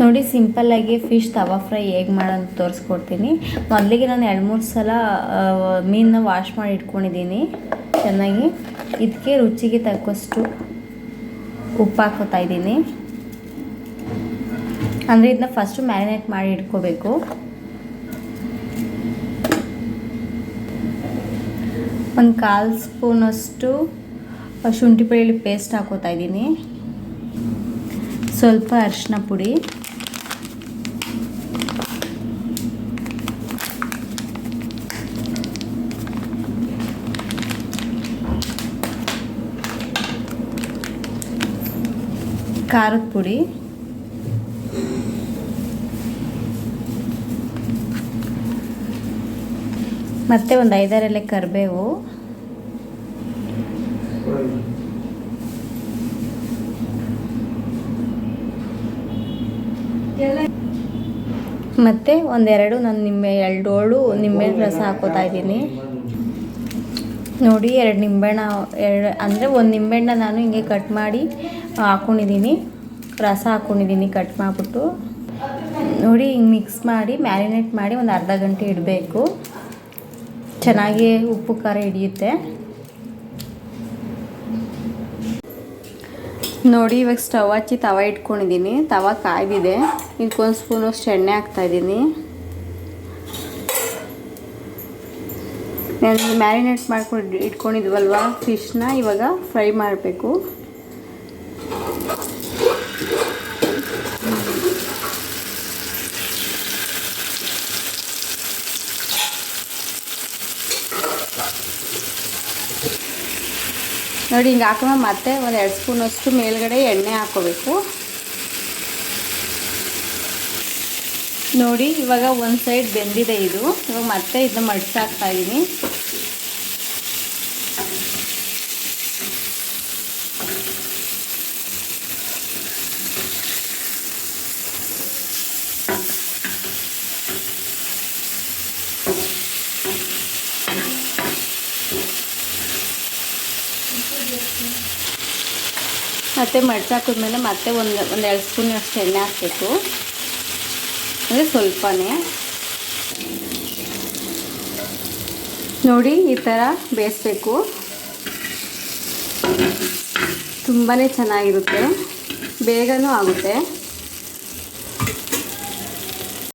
ನೋಡಿ ಸಿಂಪಲ್ಲಾಗಿ ಫಿಶ್ ತವಾ ಫ್ರೈ ಹೇಗೆ ಮಾಡೋದು ತೋರಿಸ್ಕೊಡ್ತೀನಿ. ಮೊದಲಿಗೆ ನಾನು ಎರಡು ಮೂರು ಸಲ ಮೀನನ್ನ ವಾಶ್ ಮಾಡಿ ಇಟ್ಕೊಂಡಿದ್ದೀನಿ, ಚೆನ್ನಾಗಿ. ಇದಕ್ಕೆ ರುಚಿಗೆ ತಕ್ಕಷ್ಟು ಉಪ್ಪು ಹಾಕೋತಾ ಇದ್ದೀನಿ. ಅಂದರೆ ಇದನ್ನ ಫಸ್ಟು ಮ್ಯಾರಿನೇಟ್ ಮಾಡಿ ಇಟ್ಕೋಬೇಕು. ಒಂದು ಕಾಲು ಸ್ಪೂನಷ್ಟು ಶುಂಠಿ ಬೆಳ್ಳುಳ್ಳಿ ಪೇಸ್ಟ್ ಹಾಕೋತಾ ಇದ್ದೀನಿ. ಸ್ವಲ್ಪ ಅರಿಶಿನ ಪುಡಿ. ಖಾರದ ಪುಡಿ. ಮತ್ತೆ ಒಂದು ಐದಾರೆಲೆ ಕರಿಬೇವು. ಮತ್ತೆ ಒಂದೆರಡು ನಾನು ನಿಂಬೆ ಎರಡು ಹೋಳು ನಿಂಬೆ ರಸ ಹಾಕೋತಾ ಇದ್ದೀನಿ. ನೋಡಿ, ಎರಡು ನಿಂಬೆಹಣ್ಣು, ಎರಡು, ಅಂದರೆ ಒಂದು ನಿಂಬೆಹಣ್ಣ ನಾನು ಹಿಂಗೆ ಕಟ್ ಮಾಡಿ ಹಾಕ್ಕೊಂಡಿದ್ದೀನಿ ರಸ ಹಾಕ್ಕೊಂಡಿದ್ದೀನಿ ಕಟ್ ಮಾಡಿಬಿಟ್ಟು. ನೋಡಿ, ಹಿಂಗೆ ಮಿಕ್ಸ್ ಮಾಡಿ ಮ್ಯಾರಿನೇಟ್ ಮಾಡಿ ಒಂದು ಅರ್ಧ ಗಂಟೆ ಇಡಬೇಕು. ಚೆನ್ನಾಗಿ ಉಪ್ಪು, ಖಾರ ಹಿಡಿಯುತ್ತೆ. ನೋಡಿ, ಇವಾಗ ಸ್ಟವ್ ಹಚ್ಚಿ ತವ ಇಟ್ಕೊಂಡಿದ್ದೀನಿ ತವ ಕಾಯ್ದಿದೆ. ಇದಕ್ಕೊಂದು ಸ್ಪೂನಷ್ಟು ಎಣ್ಣೆ ಹಾಕ್ತಾಯಿದ್ದೀನಿ ನಾನು ಮ್ಯಾರಿನೇಟ್ ಮಾಡ್ಕೊಂಡು ಇಟ್ಕೊಂಡಿದ್ವಲ್ವ? ಫಿಶ್ನ ಇವಾಗ ಫ್ರೈ ಮಾಡಬೇಕು. ನೋಡಿ, ಹಿಂಗೆ ಹಾಕೋಣ ಮತ್ತೆ ಒಂದು ಎರಡು ಸ್ಪೂನಷ್ಟು ಮೇಲ್ಗಡೆ ಎಣ್ಣೆ ಹಾಕೋಬೇಕು. ನೋಡಿ, ಇವಾಗ ಒಂದು ಸೈಡ್ ಬೆಂದಿದೆ ಇದು. ಇವಾಗ ಮತ್ತೆ ಇದನ್ನ ಮಡ್ಸಾಕ್ತಾ ಇದ್ದೀನಿ ಮತ್ತೆ ಮಡ್ಸಾಕಿದ್ಮೇಲೆ ಮತ್ತೆ ಒಂದು ಒಂದು ಎರಡು ಸ್ಪೂನ್ ಅಷ್ಟು ಎಣ್ಣೆ ಹಾಕಬೇಕು. ಅಂದರೆ ಸ್ವಲ್ಪನೇ. ನೋಡಿ ಈ ಥರ ಬೇಯಿಸ್ಬೇಕು. ತುಂಬಾ ಚೆನ್ನಾಗಿರುತ್ತೆ. ಬೇಗನೂ ಆಗುತ್ತೆ.